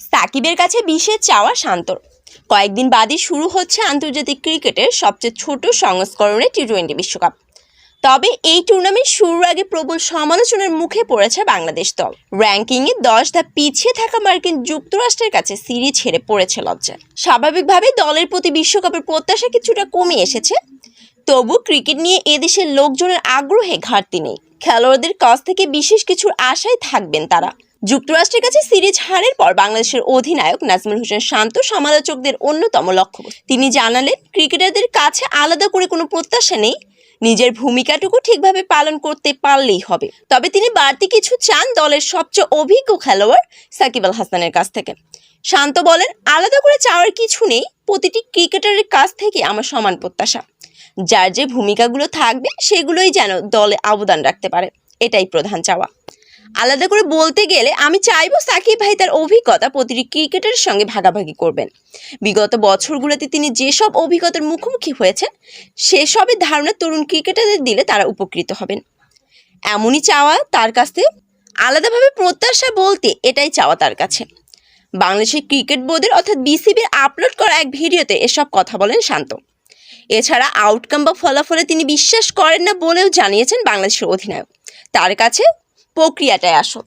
সাকিবের কাছে বিশেষ চাওয়া শান্তর কয়েকদিন বাদই শুরু হচ্ছে আন্তর্জাতিক ক্রিকেটের সবচেয়ে ছোট সংস্করণে টি টোয়েন্টি বিশ্বকাপ। তবে এই টুর্নামেন্ট শুরুর আগে প্রবল সমালোচনার মুখে পড়েছে বাংলাদেশ দল। র্যাঙ্কিংয়ে দশ ধাপ পিছিয়ে থাকা মার্কিন যুক্তরাষ্ট্রের কাছে সিরিজ ছেড়ে পড়েছে লজ্জা। স্বাভাবিকভাবেই দলের প্রতি বিশ্বকাপের প্রত্যাশা কিছুটা কমে এসেছে। তবু ক্রিকেট নিয়ে এদেশের লোকজনের আগ্রহে ঘাটতি নেই। খেলোয়াড়দের কাছ থেকে বিশেষ কিছুর আশায় থাকবেন তারা। যুক্তরাষ্ট্রের কাছে সিরিজ হারের পর বাংলাদেশের অধিনায়ক নাজমুল হোসেন শান্ত সমালোচকদের অন্যতম লক্ষ্য তিনি জানালেন, ক্রিকেটারদের কাছে আলাদা করে কোনো প্রত্যাশা নেই। নিজের ভূমিকাটুকু ঠিকভাবে পালন করতে পারলেই হবে। তবে তিনি বাড়তি কিছু চান দলের সবচেয়ে অভিজ্ঞ খেলোয়াড় সাকিব আল হাসানের কাছ থেকে। শান্ত বলেন, আলাদা করে চাওয়ার কিছু নেই। প্রতিটি ক্রিকেটারের কাছ থেকে আমার সমান প্রত্যাশা। যার যে ভূমিকাগুলো থাকবে, সেগুলোই যেন দলে অবদান রাখতে পারে। এটাই প্রধান চাওয়া। আলাদা করে বলতে গেলে আমি চাইব সাকিব ভাই তার অভিজ্ঞতা প্রতিটি ক্রিকেটারের সঙ্গে ভাগাভাগি করবেন। বিগত বছরগুলোতে তিনি যেসব অভিজ্ঞতার মুখোমুখি হয়েছেন সেসবের ধারণা তরুণ ক্রিকেটারদের দিলে তারা উপকৃত হবেন। এমনই চাওয়া তার কাছে আলাদাভাবে প্রত্যাশা বলতে এটাই চাওয়া তার কাছে। বাংলাদেশের ক্রিকেট বোর্ডের অর্থাৎ বিসিবির আপলোড করা এক ভিডিওতে এসব কথা বলেন শান্ত। এছাড়া আউটকাম বা ফলাফলে তিনি বিশ্বাস করেন না বলেও জানিয়েছেন বাংলাদেশের অধিনায়ক। তার কাছে প্রক্রিয়াটাই আসল